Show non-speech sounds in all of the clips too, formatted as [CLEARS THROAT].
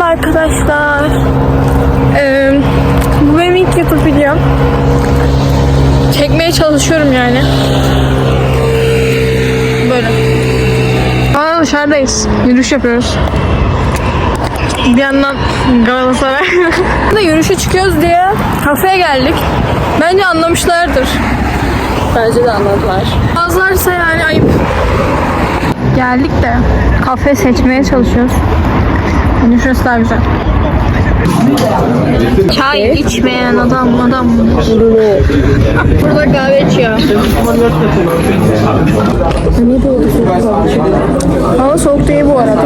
Merhaba arkadaşlar. Ee, bu benim ilk YouTube videom. Çekmeye çalışıyorum yani. Böyle. Aa dışarıdayız. Yürüyüş yapıyoruz. Bir yandan Galatasaray. [LAUGHS] da yürüyüşe çıkıyoruz diye kafeye geldik. Bence anlamışlardır. Bence de anladılar. Bazılarsa yani ayıp. Geldik de kafe seçmeye çalışıyoruz. Hani şurası daha güzel. Çay içmeyen adam adam? Burada kahve içiyor. Hava soğuk değil bu arada.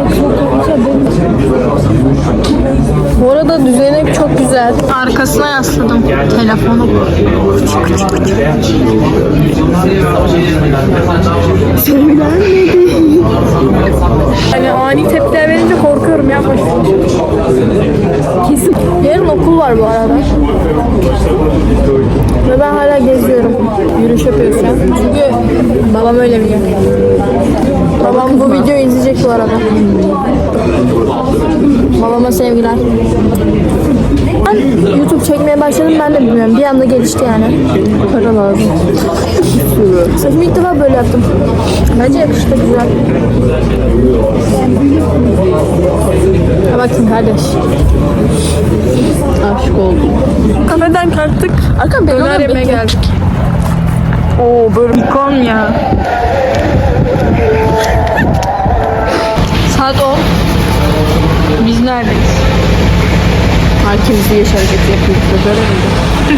Bu arada düzenek çok güzel. Arkasına yasladım telefonu. Hani ani tepkiler verince korkuyorum ya. Kesin. Yarın okul var bu arada. Ve ben hala geziyorum. Yürüyüş yapıyoruz şu. Çünkü babam öyle biliyor. Babam bu videoyu izleyecek bu arada. Babama sevgiler. Ben YouTube çekmeye başladım ben de bilmiyorum. Bir anda gelişti yani. Para lazım. Saçımı ilk defa böyle yaptım. Bence yakıştı güzel. Ha bakın kardeş. Aşık oldum. Kafeden kalktık. Arkan beni Döner yemeye geldik. Oo böyle Konya. Saat 10. Biz neredeyiz? Herkes bir hareketi yapıyor. Böyle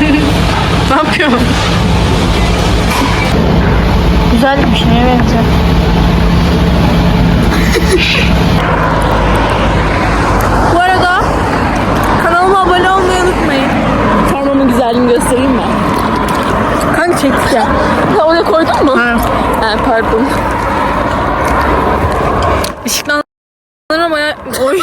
[LAUGHS] miydi? ne yapıyorum? Güzel bir şeye benziyor. [LAUGHS] Bu arada kanalıma abone olmayı unutmayın. Formanın güzelliğini göstereyim mi? Kanka çektik ya. Ha oraya koydun mu? Ha. Ha, pardon. Işıklandırmaya... Oy.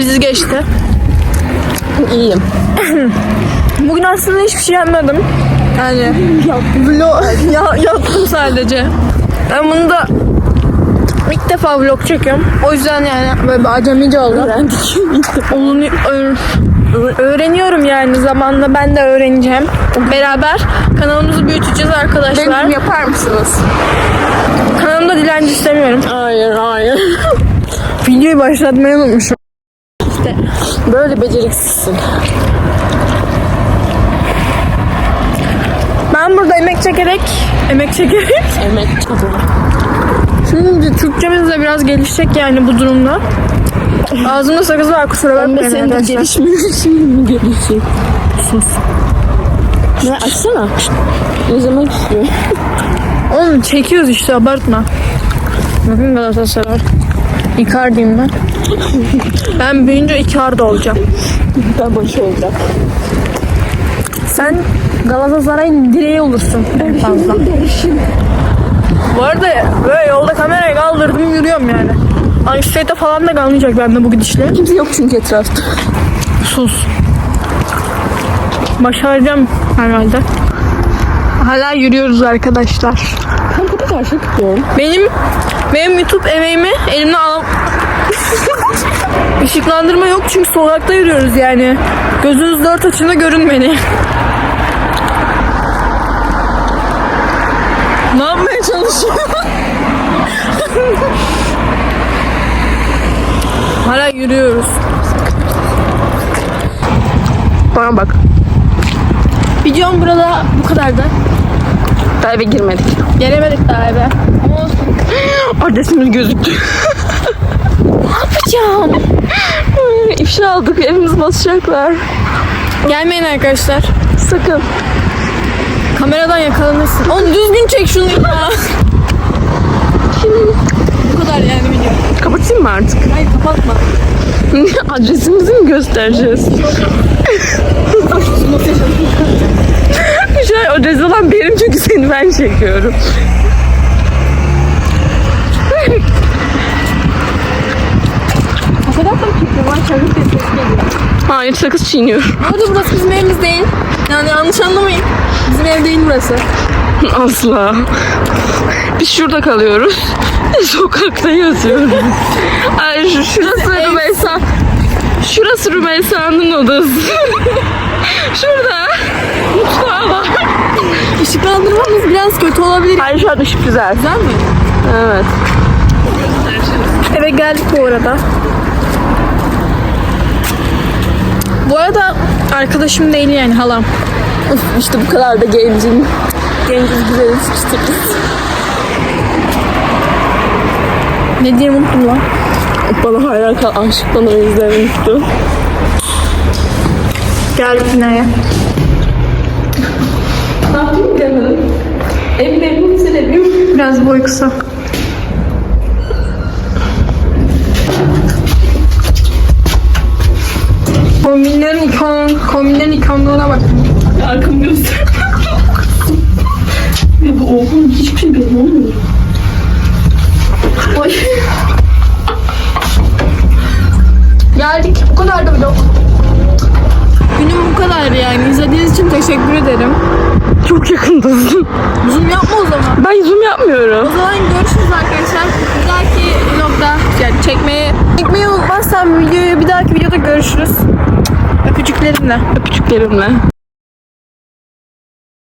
Kriz geçti. İyiyim. [CLEARS THROAT] Bugün aslında hiçbir şey yapmadım. Yani vlog ya, yattım sadece. Ben bunu da ilk defa vlog çekiyorum. O yüzden yani böyle bir acemice oldu. Öğrendik. [LAUGHS] Onu öğreniyorum yani zamanla ben de öğreneceğim. Beraber kanalımızı büyüteceğiz arkadaşlar. Benim yapar mısınız? Kanalımda dilenci istemiyorum. Hayır, hayır. Videoyu başlatmayı unutmuşum. İşte Böyle beceriksizsin. ben burada emek çekerek emek çekerek [LAUGHS] Emek kadın. Şimdi Türkçemiz de biraz gelişecek yani bu durumda. Ağzımda sakız var kusura Ama bakmayın senin de gelişmiyor. [LAUGHS] Şimdi mi gelişecek? Sus. Ne açsana. Ne zaman istiyor? Oğlum çekiyoruz işte abartma. Bakın Galatasaray. Icardi'yim ben. Ben büyüyünce Icardi olacağım. Ben başı olacak. Sen Galatasaray'ın direği olursun en fazla. Bu arada böyle yolda kamerayı kaldırdım yürüyorum yani. Anksiyete falan da kalmayacak bende bu gidişle. Kimse yok çünkü etrafta. Sus. Başaracağım herhalde. Hala yürüyoruz arkadaşlar. Ben kadar şey tutuyorum. Benim benim YouTube emeğimi elimden al. Işıklandırma yok çünkü sokakta yürüyoruz yani. Gözünüz dört açın da görün beni. ne yapmaya çalışıyor? Hala yürüyoruz. Bana bak. Videom burada bu kadardı. Daha eve girmedik. Gelemedik daha eve. Ama olsun. Adresimiz gözüktü. Yapacağım. Aldık. Evimizi basacaklar. Gelmeyin arkadaşlar. Sakın. Kameradan yakalanırsın. Oğlum düzgün çek şunu ya. bu kadar yani video. Kapatayım mı artık? Hayır kapatma. Adresimizi mi göstereceğiz? Şu an adresi olan benim çünkü seni ben çekiyorum. Fotoğraf Ben çabuk ses geliyor. Hayır sakız çiğniyorum. Bu arada burası bizim evimiz değil. Yani yanlış anlamayın. Bizim ev değil burası. [LAUGHS] Asla. Biz şurada kalıyoruz. [LAUGHS] Sokakta yatıyoruz. Ay şu, şurası Rümeysa. Şurası Rümeysa'nın odası. [LAUGHS] Şurada mutfağı var. Işıklandırmamız biraz kötü olabilir. Hayır şu an ışık güzel. Güzel mi? Evet. Eve geldik bu arada. Bu arada arkadaşım değil yani halam. Of, işte bu kadar da gencin. Genciz güzeliz çıtırız. Ne diye unuttum lan. Bana hayran kal, aşık bana özlemişti. Geldik binaya. Ne yapayım bilemedim. Ev memnun sevmiyorum. Biraz boy kısa. Arkamı göster. [LAUGHS] ya bu oğlum hiçbir şey belli olmuyor. Oy. Geldik. Bu kadar da vlog. Günüm bu kadar yani. İzlediğiniz için teşekkür ederim. Çok yakındasın. Zoom yapma o zaman. Ben zoom yapmıyorum. O zaman görüşürüz arkadaşlar. Bir dahaki vlogda yani çekmeyi çekmeyi unutmazsam videoyu bir dahaki videoda görüşürüz. Öpücüklerimle. Öpücüklerimle.